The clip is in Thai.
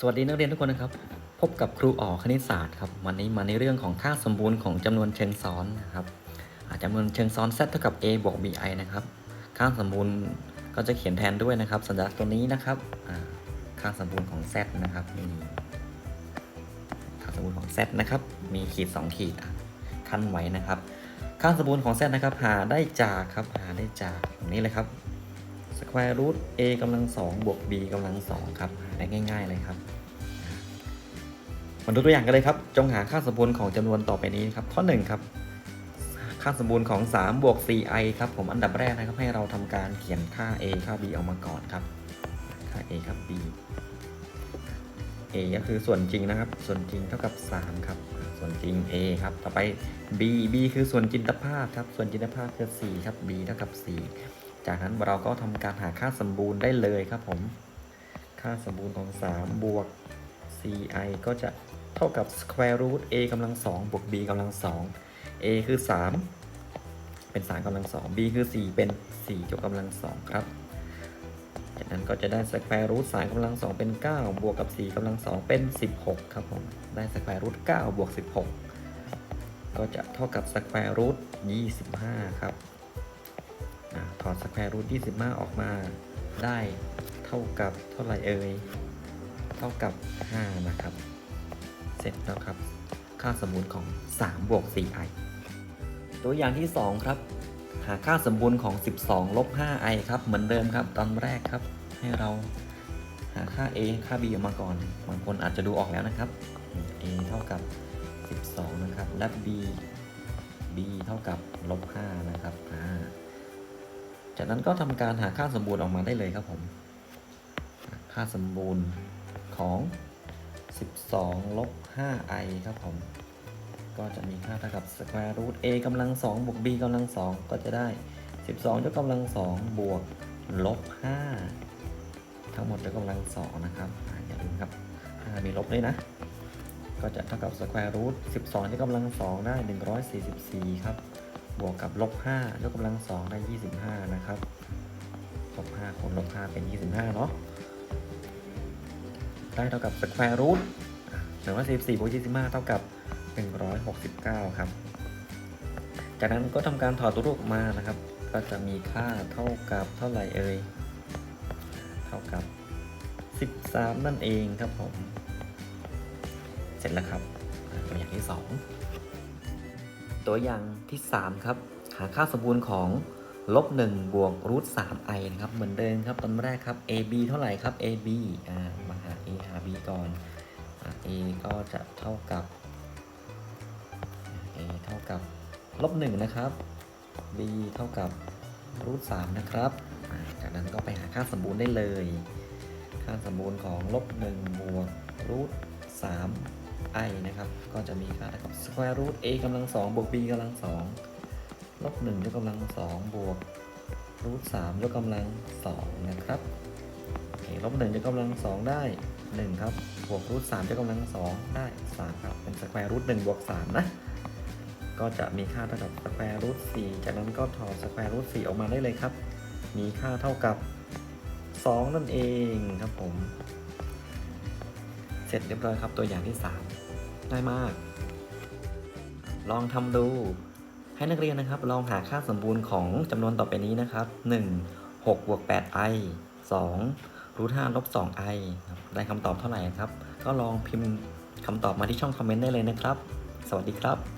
สวัสดีนักเรียนทุกคนนะครับ พบกับครูอ๋อคณิตศาสตร์ครับวันนี้มาในเรื่องของค่าสมบูรณ์ของจำนวนเชิงซ้อนนะครับจำนวนเชิงซ้อน z เท่ากับ a บวก bi นะครับค่าสมบูรณ์ก็จะเขียนแทนด้วยนะครับ สัญลักษณ์ตัวนี้นะครับค่าสมบูรณ์ของ z นะครับมีค่าสมบูรณ์ของ z นะครับมีขีด 2 ขีดขั้นไว้นะครับ ค่าสมบูรณ์ของ z นะครับหาได้จากครับหาได้จากอย่างนี้เลยครับ square root a กำลัง2บวก b กำลัง2ครับหาได้ง่าย ๆ เลยครับมาดูตัวอย่างกันเลยครับ จงหาค่าสมบูรณ์ของจำนวนต่อไปนี้ครับ ข้อ1ครับ ค่าสมบูรณ์ของ 3 บวก 4i ครับผมอันดับแรกนะครับให้เราทำการเขียนค่า a ค่า b ออกมาก่อนครับ ค่า a ครับ b a ก็คือส่วนจริงนะครับ ส่วนจริงเท่ากับ 3 ครับ ส่วนจริง a ครับ ต่อไป b b คือส่วนจินตภาพครับ ส่วนจินตภาพคือ 4 ครับ b เท่ากับ 4 จากนั้นเราก็ทำการหาค่าสมบูรณ์ได้เลยครับผม ค่าสมบูรณ์ของ 3 บวก ci ก็จะเท่ากับ square root a กำลัง2บวก b กำลัง2 a คือ 3 เป็น 3กำลัง2 b คือ 4 เป็น4ยกกำลัง2ครับ จากนั้นก็จะได้ square root 3กำลัง2เป็น 9 บวกกับ 4กำลัง2เป็น 16 ครับผม ได้ square root 9บวก 16 ก็จะเท่ากับ square root 25 ครับ อ่าถอด square root 25ออกมา ได้เท่ากับเท่าไหร่เอ่ย เท่ากับ 5 นะครับ เสร็จแล้วครับ ค่าสมบูรณ์ของ 3 บวก 4i ตัวอย่างที่ 2 ครับ หาค่าสมบูรณ์ของ 12 ลบ 5i ครับ เหมือนเดิมครับ ตอนแรกครับ ให้เราหาค่า a ค่า b ออกมาก่อน บางคนอาจจะดูออกแล้วนะครับ a เท่ากับ 12 นะครับ และ b b เท่ากับลบ 5 นะครับ อ่า จากนั้นก็ทำการหาค่าสมบูรณ์ออกมาได้เลยครับผม ค่าสมบูรณ์ของ 12ลบ 5i ครับผม ก็จะมีค่าเท่ากับ square root a กำลัง 2 บวก b กำลัง 2 ก็จะได้ 12ยกกำลัง 2 บวกลบ 5 ทั้งหมดยกกำลัง 2 นะครับออย่าลืมครับ 5 มีลบด้วยนะ ก็จะเท่ากับ square root 12ยกกำลัง 2 ได้ 144 ครับ บวกกับลบ5ยกกำลัง2ได้ 25 นะครับลบ5คูณลบ5เป็น 25 เนาะได้เท่ากับ square root หร้อยสี่สี่บวกยี่สิบห้าเท่ากับหนึ่งร้อยหกสิบเก้าครับ จากนั้นก็ทำการถอดตัวรูปออกมานะครับ ก็จะมีค่าเท่ากับเท่าไหร่เอ่ย เท่ากับ 13 นั่นเองครับผม เสร็จแล้วครับ ตัวอย่างที่ 2 ตัวอย่างที่ 3 ครับ หาค่าสมบูรณ์ของลบ1บวกรูท 3i นะครับ เหมือนเดิมครับตอนแรกครับ ab เท่าไหร่ครับ ab อ่ามาหา a หา b ก่อนอ่า a ก็จะเท่ากับ a เท่ากับลบ1นะครับ b เท่ากับรูท3นะครับ จากนั้นก็ไปหาค่าสมบูรณ์ได้เลย ค่าสมบูรณ์ของลบ1บวกรูท3 i นะครับ ก็จะมีค่าเท่ากับ square root a กำลัง2บวก b กำลัง2ลบ1ยกกำลัง2บวกรูท3ยกกำลัง2นะครับโอเคลบ1ยกกำลัง2ได้ 1 ครับ บวกรูท3ยกกำลัง2ได้ 3 ครับ เป็น square root 1บวก3นะ ก็จะมีค่าเท่ากับ square root 4จากนั้นก็ถอด square root 4ออกมาได้เลยครับ มีค่าเท่ากับ 2 นั่นเองครับผม เสร็จเรียบร้อยครับตัวอย่างที่ 3 ง่ายมาก ลองทำดู ให้นักเรียนนะครับ ลองหาค่าสมบูรณ์ของจำนวนต่อไปนี้นะครับ 1 6บวก 8i 2รูท5ลบ 2i ได้คำตอบเท่าไหร่ครับ ก็ลองพิมพ์คำตอบมาที่ช่องคอมเมนต์ได้เลยนะครับ สวัสดีครับ